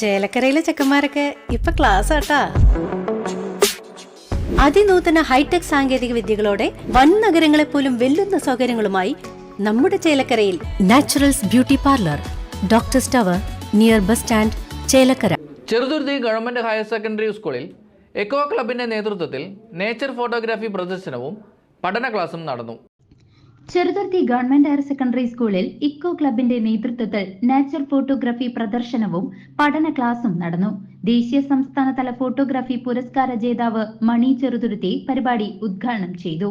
ചേലക്കരയിലെ ചെക്കന്മാരൊക്കെ ഇപ്പൊ ക്ലാസ് ആട്ടാ. അതിനൂതന ഹൈടെക് സാങ്കേതിക വിദ്യകളോടെ വൻ നഗരങ്ങളെ പോലും വെല്ലുന്ന സൗകര്യങ്ങളുമായി നമ്മുടെ ചേലക്കരയിൽ naturals beauty parlour doctor tower near bus stand Chelakkara. Cheruthuruthy government higher secondary സ്കൂളിൽ എക്കോ ക്ലബിന്റെ നേതൃത്വത്തിൽ നേച്ചർ ഫോട്ടോഗ്രാഫി പ്രദർശനവും പഠന ക്ലാസും നടന്നു. ചെറുതുരുത്തി ഗവൺമെന്റ് ഹയർ സെക്കൻഡറി സ്കൂളിൽ ഇക്കോ ക്ലബിന്റെ നേതൃത്വത്തിൽ നേച്ചർ ഫോട്ടോഗ്രാഫി പ്രദർശനവും പഠന ക്ലാസും നടന്നു. ദേശീയ സംസ്ഥാനതല ഫോട്ടോഗ്രാഫി പുരസ്കാര ജേതാവ് മണി ചെറുതുരുത്തി പരിപാടി ഉദ്ഘാടനം ചെയ്തു.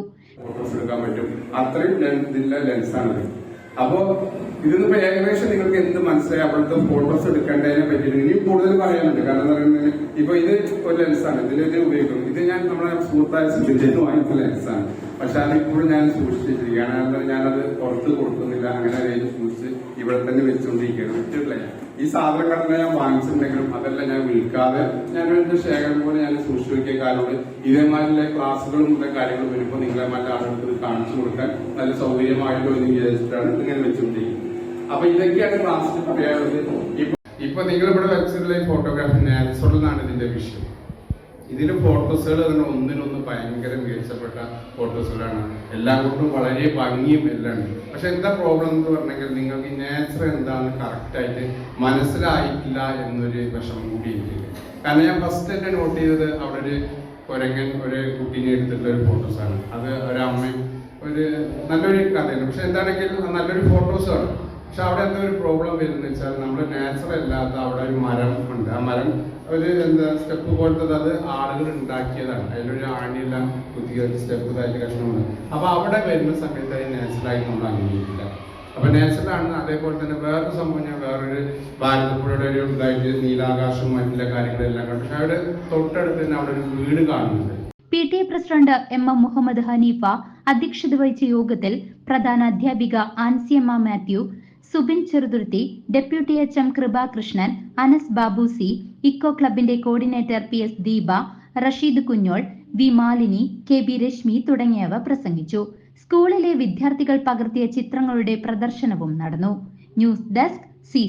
പറ്റും. അപ്പോ ഇതിന്നിപ്പോ ഏകദേശം നിങ്ങൾക്ക് എന്ത് മനസ്സിലായി? അവിടുത്തെ ഫോട്ടോസ് എടുക്കേണ്ടതിനെ പറ്റിയിട്ട് ഇനി കൂടുതൽ പറയാനുണ്ട്. കാരണം എന്ന് പറയുന്നത്? ഇപ്പൊ ഇത് ഒരു ലെൻസാണ് ഇതിൽ ഇത് ഉപയോഗിക്കും ഇത് ഞാൻ നമ്മുടെ സുഹൃത്തായ സിദ്ധിച്ചു വാങ്ങിച്ച ലെൻസാണ് പക്ഷെ അതിപ്പോഴും ഞാൻ സൂക്ഷിച്ചിരിക്കുകയാണ്. കാരണം ഞാനത് പുറത്ത് കൊടുക്കുന്നില്ല. അങ്ങനെ അതിൽ സൂക്ഷിച്ച് ഇവിടെ തന്നെ വെച്ചുകൊണ്ടിരിക്കുകയാണ് വിറ്റിട്ടില്ല ഞാൻ. ഈ സാധനങ്ങളെല്ലാം ഞാൻ വാങ്ങിച്ചിട്ടുണ്ടെങ്കിലും അതെല്ലാം ഞാൻ വിൽക്കാതെ ഞാൻ എന്റെ ശേഖരം പോലെ ഞാൻ സൂക്ഷിച്ചു വെക്കിയ കാലോട് ഇതേമാതിരി ക്ലാസ്സുകളും ഇല്ല കാര്യങ്ങളും വരുമ്പോൾ നിങ്ങളെ മറ്റേ ആളുകൾക്ക് ഇത് കാണിച്ചു കൊടുക്കാൻ നല്ല സൗകര്യമായിട്ടോ എന്ന് വിചാരിച്ചിട്ടാണ് ഇങ്ങനെ വെച്ചുകൊണ്ടിരിക്കുന്നത് അപ്പൊ ഇതൊക്കെയാണ് ക്ലാസ്സിൽ പറയാനുള്ളത്. ഇപ്പൊ ഇവിടെ വെച്ചിട്ടുള്ള ഫോട്ടോഗ്രാഫി നാച്ചുറൽ എന്നാണ് ഇതിന്റെ വിഷയം. ഇതിൽ ഫോട്ടോസുകൾ തന്നെ ഒന്നിനൊന്ന് ഭയങ്കര മികച്ചപ്പെട്ട ഫോട്ടോസുകളാണ്. എല്ലാം കൊണ്ടും വളരെ ഭംഗിയും എല്ലാം ഉണ്ട്. പക്ഷെ എന്താ പ്രോബ്ലം എന്ന് പറഞ്ഞെങ്കിൽ നിങ്ങൾക്ക് നേച്ചർ എന്താണെന്ന് കറക്റ്റായിട്ട് മനസ്സിലായിട്ടില്ല എന്നൊരു വിഷമം കൂടി ഉണ്ട്. കാരണം ഞാൻ ഫസ്റ്റ് തന്നെ നോട്ട് ചെയ്തത് അവിടെ ഒരു കുരങ്ങൻ ഒരു കുട്ടീനെ എടുത്തിട്ടുള്ള ഒരു ഫോട്ടോസാണ്. അത് ഒരമ്മയും ഒരു നല്ലൊരു കഥയാണ്. പക്ഷെ എന്താണെങ്കിൽ നല്ലൊരു ഫോട്ടോസാണ് പക്ഷെ അവിടെ എന്താ ഒരു പ്രോബ്ലം വരുന്നത് വെച്ചാൽ നമ്മൾ നാച്ചുറൽ അല്ലാത്ത അവിടെ ഒരു മരം ഉണ്ട്. ആ മരം ഒരു എന്താ സ്റ്റെപ്പ് പോലത്തത്? അത് ആളുകൾ ഉണ്ടാക്കിയതാണ്. അതിലൊരു ആണിയെല്ലാം പുതിയ സ്റ്റെപ്പ് ഇതായിട്ട് കഷ്ണമാണ് അപ്പൊ അവിടെ വരുന്ന സമയത്ത് അത് നാച്ചുറലായിട്ട് നമ്മൾ അംഗീകരിക്കില്ല. അപ്പൊ നാച്ചുറലാണ് അതേപോലെ തന്നെ വേറൊരു സംഭവം ഞാൻ വേറൊരു ഭാരതപ്പുഴയുടെ ഒരു ഇതായിട്ട് നീലാകാശം മറ്റുള്ള കാര്യങ്ങളെല്ലാം കണ്ടു. പക്ഷെ അവിടെ തൊട്ടടുത്ത് തന്നെ അവിടെ ഒരു വീട് കാണുന്നുണ്ട്. P T A president M M Muhammad Haneefa അധ്യക്ഷത വഹിച്ച യോഗത്തിൽ പ്രധാന അധ്യാപിക Ansiyamma Mathew Subin Cheruthuruthy deputy H M Kripakrishnan Anas Babu C eco ക്ലബിന്റെ coordinator P S Deepa Rasheed Kunjol V Malini K B Rashmi തുടങ്ങിയവ പ്രസംഗിച്ചു. സ്കൂളിലെ വിദ്യാർത്ഥികൾ പകർത്തിയ ചിത്രങ്ങളുടെ പ്രദർശനവും നടന്നു. News desk C